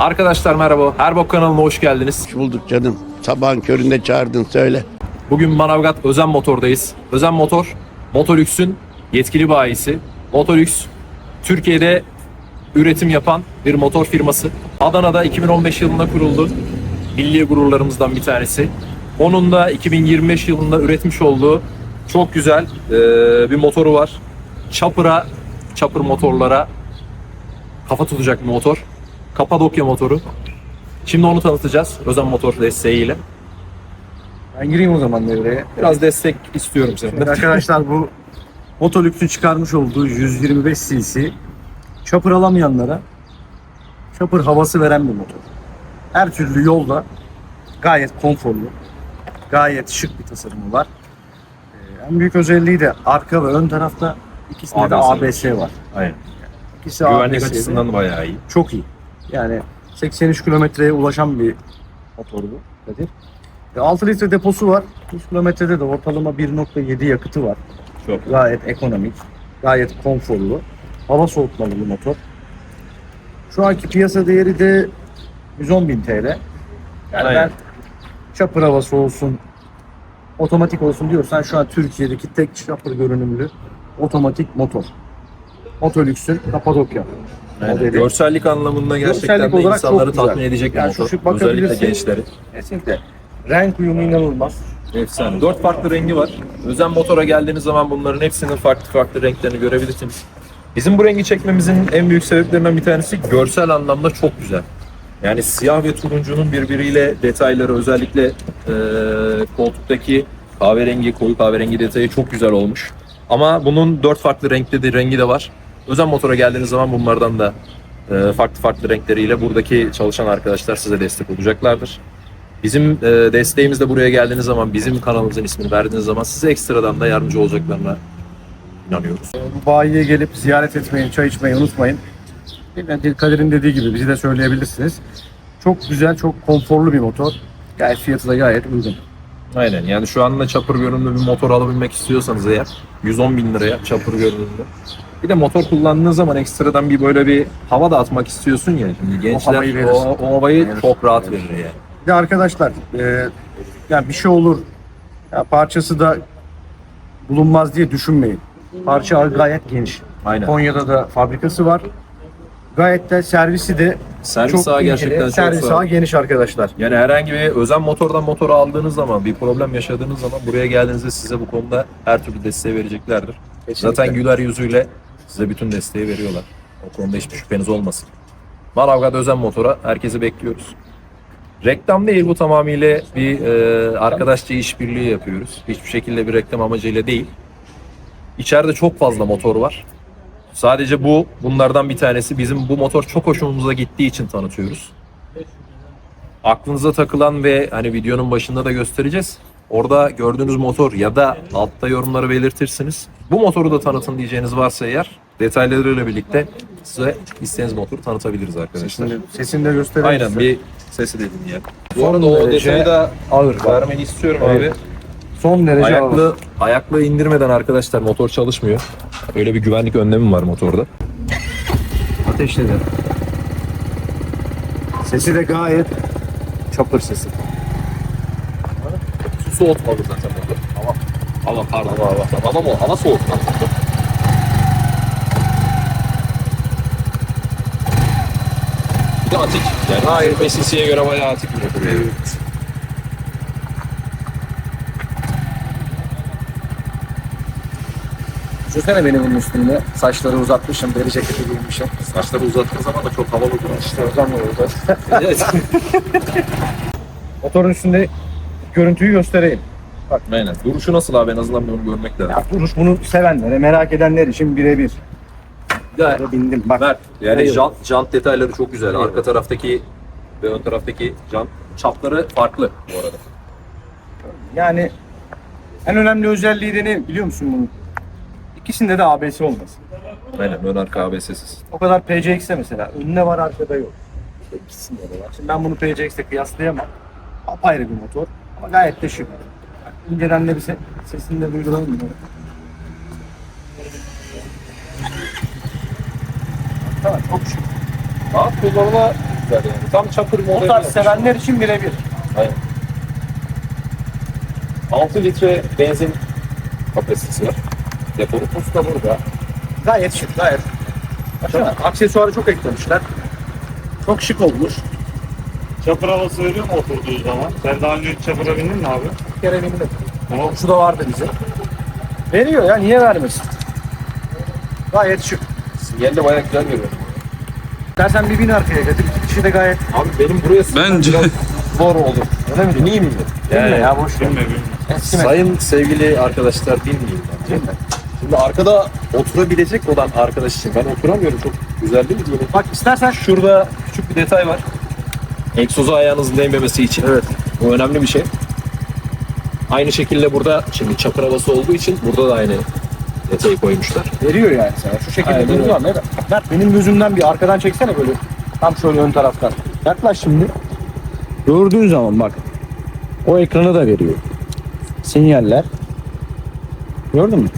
Arkadaşlar merhaba. Herbok kanalına hoş geldiniz. Bulduk canım. Sabahın köründe çağırdın söyle. Bugün Manavgat Özen Motor'dayız. Özen Motor, Motolüks'ün yetkili bayisi. Motolüks, Türkiye'de üretim yapan bir motor firması. Adana'da 2015 yılında kuruldu. Milli gururlarımızdan bir tanesi. Onun da 2025 yılında üretmiş olduğu çok güzel eee, bir motoru var. Chopper'a, Chopper motorlara kafa tutacak bir motor. Kapadokya motoru. Şimdi onu tanıtacağız Özen Motor desteğiyle. Ben gireyim o zaman devreye. Biraz destek istiyorum senden. Arkadaşlar bu Motolüks'ün çıkarmış olduğu 125 cc chopper alamayanlara chopper havası veren bir motor. Her türlü yolda gayet konforlu, gayet şık bir tasarımı var. Ee, en büyük özelliği de arka ve ön tarafta ikisinde de ABS. Var. Aynen. İkisi Güvenlik ABS 'li. açısından bayağı iyi. çok iyi. Yani 83 kilometreye ulaşan bir motor bu Kadir. E, 6 litre deposu var. 100 kilometrede de ortalama 1.7 yakıtı var. Çok Gayet ekonomik, gayet konforlu. Hava soğutmalı bir motor. Şu anki piyasa değeri de 110.000 TL. Yani Aynen. ben chopper havası olsun, otomatik olsun diyorsan şu an Türkiye'deki tek chopper görünümlü otomatik motor. Motolüks'ün Kapadokya modeli. Görsellik anlamında gerçekten Görsellik de olarak insanları çok güzel. tatmin edecek bir Yani motor. şu Özellikle bakabilirsin. gençleri. Kesinlikle. Renk uyumu inanılmaz. Efsane. Dört farklı rengi var. Özen motora geldiğiniz zaman bunların hepsinin farklı farklı renklerini görebilirsiniz. Bizim bu rengi çekmemizin en büyük sebeplerinden bir tanesi görsel anlamda çok güzel. Yani siyah ve turuncunun birbiriyle detayları özellikle eee koltuktaki kahverengi, koyu kahverengi detayı çok güzel olmuş. Ama bunun dört farklı renkli de rengi de var. Özen motora geldiğiniz zaman bunlardan da eee, farklı farklı renkleriyle buradaki çalışan arkadaşlar size destek olacaklardır. Bizim e, desteğimiz de buraya geldiğiniz zaman, bizim kanalımızın ismini verdiğiniz zaman size ekstradan da yardımcı olacaklarına inanıyoruz. Bu bayiye gelip ziyaret etmeyi, çay içmeyi unutmayın. Kadir'in dediği gibi bizi de söyleyebilirsiniz. Çok güzel, çok konforlu bir motor. Gayet fiyatı da gayet uygun. Aynen yani şu anda chopper görünümlü bir motor alabilmek istiyorsanız eğer 110 bin liraya chopper görünümlü. Bir de motor kullandığınız zaman ekstradan bir böyle bir hava da atmak istiyorsun ya. Şimdi gençler havayı verir. o, o havayı Verir. çok rahat verir yani. Bir de arkadaşlar, e, yani bir şey olur, ya parçası da bulunmaz diye düşünmeyin. Parça gayet geniş. Aynen. Konya'da da fabrikası var. Gayet de servisi de Servis çok sağı ilgili. gerçekten çok Servis sağ. sağı geniş arkadaşlar. Yani herhangi bir özen motordan motoru aldığınız zaman bir problem yaşadığınız zaman buraya geldiğinizde size bu konuda her türlü desteği vereceklerdir. Zaten güler yüzüyle size bütün desteği veriyorlar. O konuda hiçbir şüpheniz olmasın. Manavgat Özen Motor'a herkesi bekliyoruz. Reklam değil bu tamamıyla bir e, arkadaşça işbirliği yapıyoruz. Hiçbir şekilde bir reklam amacıyla değil. İçeride çok fazla motor var. Sadece bu bunlardan bir tanesi. Bizim bu motor çok hoşumuza gittiği için tanıtıyoruz. Aklınıza takılan ve hani videonun başında da göstereceğiz. Orada gördüğünüz motor ya da altta yorumları belirtirsiniz. Bu motoru da tanıtın diyeceğiniz varsa eğer detaylarıyla birlikte size istediğiniz motoru tanıtabiliriz arkadaşlar. Sesini, sesini de gösterelim Aynen size. bir sesi dedin ya. Bu arada o derece detayı da ağır. vermeni istiyorum Evet. abi. Son derece ağır. Ayaklı, ayaklı indirmeden arkadaşlar motor çalışmıyor. Öyle bir güvenlik önlemi var motorda. Ateşledi. Sesi de gayet chopper sesi. Soğutmalı zaten motor. Hava. Hava pardon. Hava, hava. Hava, mı? hava soğutmalı. Bir de atik. Yani hayır cc'ye göre bayağı atik bir motor. yani. Düşünsene beni bunun üstünde. Saçları uzatmışım, deri ceketi giymişim. Saçları uzattığın zaman da çok havalı duruyor. İşte o zaman orada. Evet. Motorun üstünde görüntüyü göstereyim. Aynen. Duruşu nasıl abi en azından bunu görmek lazım. Ya duruş bunu sevenlere, merak edenler için birebir. Ya, Böyle bindim. Bak Mert, yani jant, jant detayları çok güzel. Arka taraftaki ve ön taraftaki jant çapları farklı bu arada. yani en önemli özelliği de ne biliyor musun bunun? İkisinde de ABS olması. Aynen ön arka ABS'siz. O kadar PCX'te mesela. Önüne var arkada yok. İşte ikisinde de var. Şimdi ben bunu PCX'te kıyaslayamam. Apayrı bir motor. Ama gayet de şık. İnceden de bir se- sesini de duyuralım mı? Tamam çok şık. Rahat kullanıma güzel yani. Tam çapır O modeli. tarz sevenler için birebir. Aynen. 6 litre benzin kapasitesi var. Deposu da burada. Gayet şık, gayet. Baksana, aksesuarı çok eklemişler. Çok şık olmuş. Çapır havası veriyor mu oturduğu zaman? Sen daha önce hiç çapıra bindin mi abi? Bir kere bindim. Ama Şu da vardı bize. Veriyor ya, niye vermesin? Gayet şık. Sinyal de bayağı güzel görüyor. Dersen bir bin arkaya getir. İki kişi de gayet. Abi benim buraya Bence- biraz zor olur. Öyle mi? Bineyim mi? Bilme ya boş ver. metal. Sayın sevgili arkadaşlar binmeyeyim bence. Şimdi arkada oturabilecek olan arkadaş için ben oturamıyorum çok güzel değil mi? Bak istersen Şurada küçük bir detay var. Egzozu ayağınızın değmemesi için. Evet. Bu önemli bir şey. Aynı şekilde burada şimdi çapır havası olduğu için burada da aynı detayı koymuşlar. veriyor yani sana. Şu şekilde Aynen durduğu an. Mert, Mert benim gözümden bir arkadan çeksene böyle. Tam şöyle ön taraftan. Yaklaş şimdi. Gördüğün zaman bak. O ekranı da veriyor. Sinyaller. Gördün mü?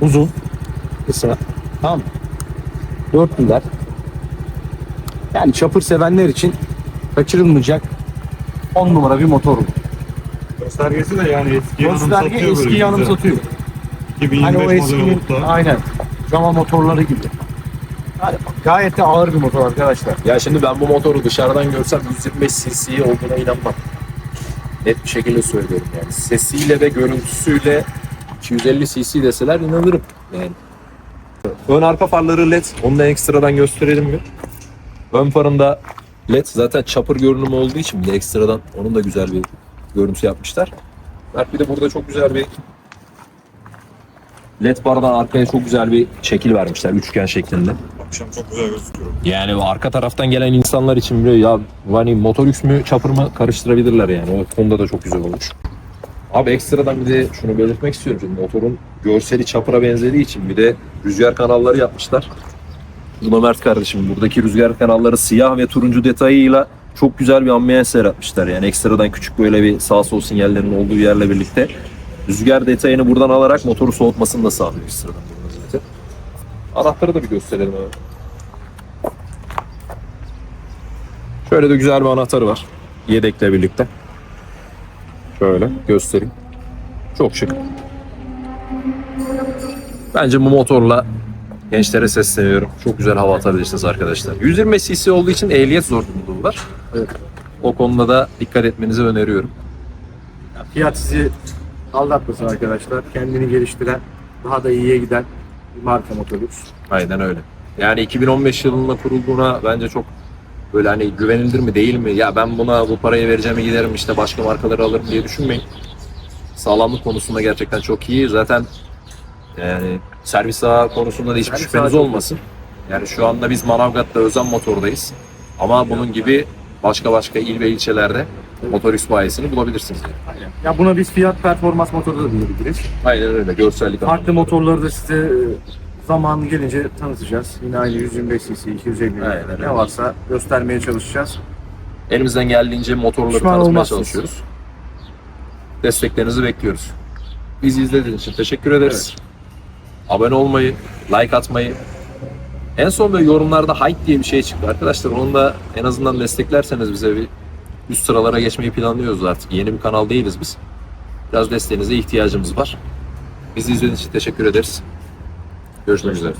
Uzun. Kısa. Tamam mı? Dörtlüler. Yani çapır sevenler için kaçırılmayacak 10 numara bir motor bu. Göstergesi de yani eski Gösterge anımsatıyor eskiyi böyle anımsatıyor. güzel. 2025 Hani o model eskinin aynen Java motorları gibi. Yani gayet de ağır bir motor arkadaşlar. Ya şimdi ben bu motoru dışarıdan görsem 125 cc olduğuna inanmam. Net bir şekilde söylüyorum yani. Sesiyle ve görüntüsüyle 250 cc deseler inanırım yani. Ön arka farları led. Onu da ekstradan gösterelim mi? Ön farında led zaten çapır görünümü olduğu için bir de ekstradan onun da güzel bir görüntü yapmışlar. Mert bir de burada çok güzel bir led bardan arkaya çok güzel bir şekil vermişler üçgen şeklinde. Akşam çok güzel gözüküyor. Yani bu arka taraftan gelen insanlar için bile ya hani motorüks mü çapır mı karıştırabilirler yani. O konuda da çok güzel olmuş. Abi ekstradan bir de şunu belirtmek istiyorum. Şimdi motorun görseli çapıra benzediği için bir de rüzgar kanalları yapmışlar. Buna Mert kardeşim buradaki rüzgar kanalları siyah ve turuncu detayıyla çok güzel bir ambiyans yaratmışlar. Yani ekstradan küçük böyle bir sağ sol sinyallerin olduğu yerle birlikte rüzgar detayını buradan alarak motoru soğutmasını da sağlıyor ekstradan. Anahtarı da bir gösterelim abi. Şöyle de güzel bir anahtarı var. Yedekle birlikte. Şöyle göstereyim. Çok şık. Bence bu motorla gençlere sesleniyorum. Çok güzel hava atabilirsiniz arkadaşlar. 120 cc olduğu için ehliyet zorunluluğu var. Evet. O konuda da dikkat etmenizi öneriyorum. Fiyat sizi aldatmasın arkadaşlar. Kendini geliştiren, daha da iyiye giden bir marka Motolux. Aynen öyle. Yani 2015 yılında kurulduğuna bence çok böyle hani güvenilir mi değil mi? Ya ben buna bu parayı vereceğim giderim işte başka markaları alırım diye düşünmeyin. Sağlamlık konusunda gerçekten çok iyi. Zaten yani servis ağı konusunda da hiçbir Servis şüpheniz olmasın. Yani şu anda biz Manavgat'ta özen motordayız. Ama bunun gibi başka başka il ve ilçelerde motorist bayisini bulabilirsiniz. Ya buna biz fiyat performans motoru da diyebiliriz. Aynen öyle görsellik Farklı anlamında. motorları da size e, zamanı gelince tanıtacağız. Yine aynı 125 cc, 250 Aynen öyle. ne varsa göstermeye çalışacağız. Elimizden geldiğince motorları Pişman tanıtmaya olmazsınız. çalışıyoruz. Desteklerinizi bekliyoruz. Bizi izlediğiniz için teşekkür ederiz. Abone olmayı, like atmayı. En son böyle yorumlarda hype diye bir şey çıktı arkadaşlar. Onu da en azından desteklerseniz bize bir üst sıralara geçmeyi planlıyoruz artık. Yeni bir kanal değiliz biz. Biraz desteğinize ihtiyacımız var. Bizi izlediğiniz için teşekkür ederiz. Görüşmek üzere.